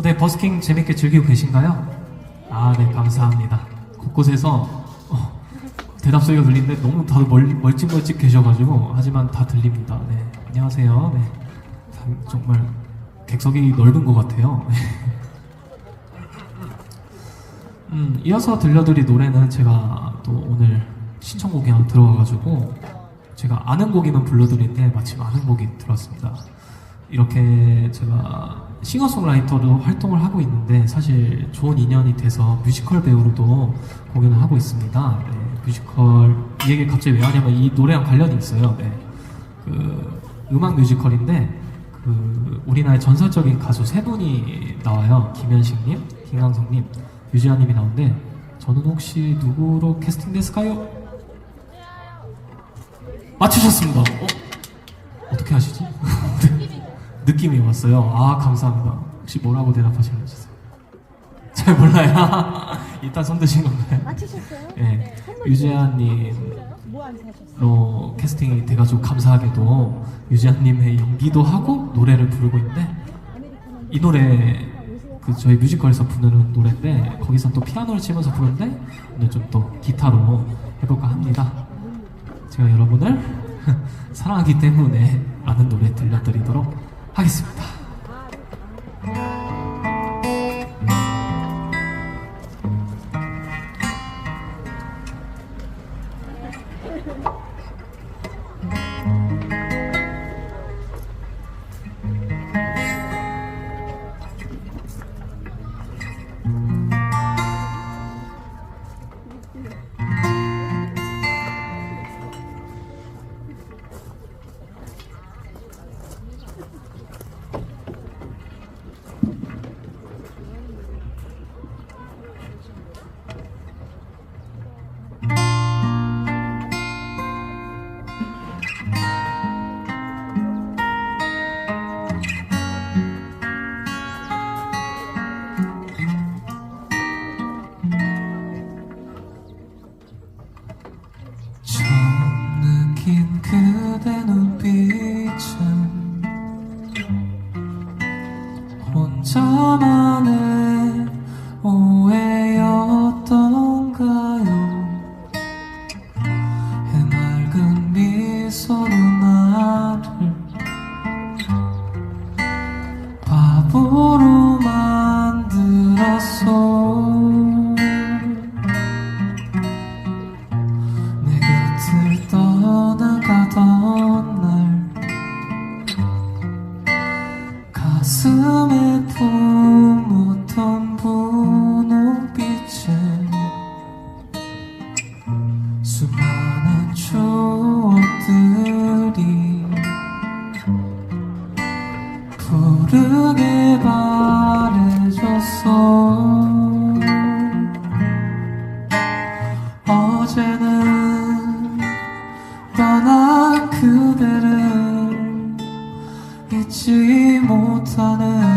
네, 버스킹 재밌게 즐기고 계신가요? 아, 네, 감사합니다. 곳곳에서 어, 대답 소리가 들리는데 너무 다들 멀, 멀찍멀찍 계셔가지고 하지만 다 들립니다. 네, 안녕하세요. 네, 참, 정말 객석이 넓은 것 같아요. 네. 음, 이어서 들려드릴 노래는 제가 또 오늘 신청곡이 하나 들어와가지고 제가 아는 곡이면 불러드리는데 마침 아는 곡이 들어왔습니다. 이렇게 제가 싱어송라이터로 활동을 하고 있는데 사실 좋은 인연이 돼서 뮤지컬 배우로도 공연을 하고 있습니다. 네, 뮤지컬 이 얘기 갑자기 왜 하냐면 이 노래랑 관련이 있어요. 네, 그 음악 뮤지컬인데 그 우리나라의 전설적인 가수 세 분이 나와요. 김현식님, 김강성님, 유지아님이 나오는데 저는 혹시 누구로 캐스팅됐을까요? 맞추셨습니다. 어? 느낌이 왔어요. 아 감사합니다. 혹시 뭐라고 대답하시는지 잘 몰라요. 일단 손 드신 건가요? 맞추셨어요? 네, 선물 유재한님로 사셨어요? 캐스팅이 돼가지고 감사하게도 유재한님의 연기도 하고 노래를 부르고 있는데 이 노래 그 저희 뮤지컬에서 부르는 노래인데 거기서 또 피아노를 치면서 부르는데 오늘 좀 또 기타로 해볼까 합니다. 제가 여러분을 사랑하기 때문에 아는 노래 들려드리도록 하겠습니다. 혼자만의 오해였던가요? 해맑은 미소로 나를 바보로 만들었어 내 곁을 떠나가던 날 가슴에 잊지 못하는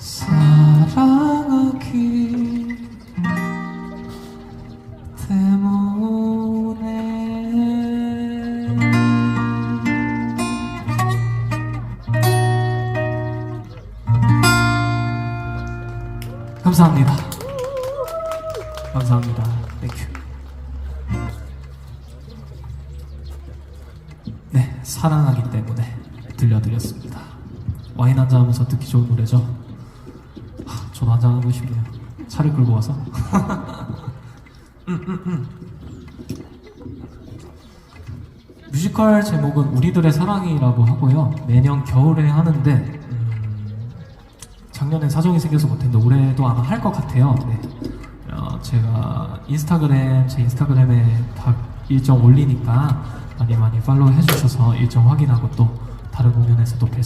사랑하기 때문에 감사합니다. 감사합니다. 네, 사랑하기 때문에 들려드렸습니다. 와인 한잔 하면서 듣기 좋은 노래죠. 하, 저도 한잔 하고 싶네요. 차를 끌고 와서. 뮤지컬 제목은 우리들의 사랑이라고 하고요. 매년 겨울에 하는데 음, 작년에 사정이 생겨서 못했는데 올해도 아마 할 것 같아요. 네. 어, 제가 인스타그램 제 인스타그램에 다 일정 올리니까 많이 많이 팔로우 해주셔서 일정 확인하고 또 다른 공연에서도 뵐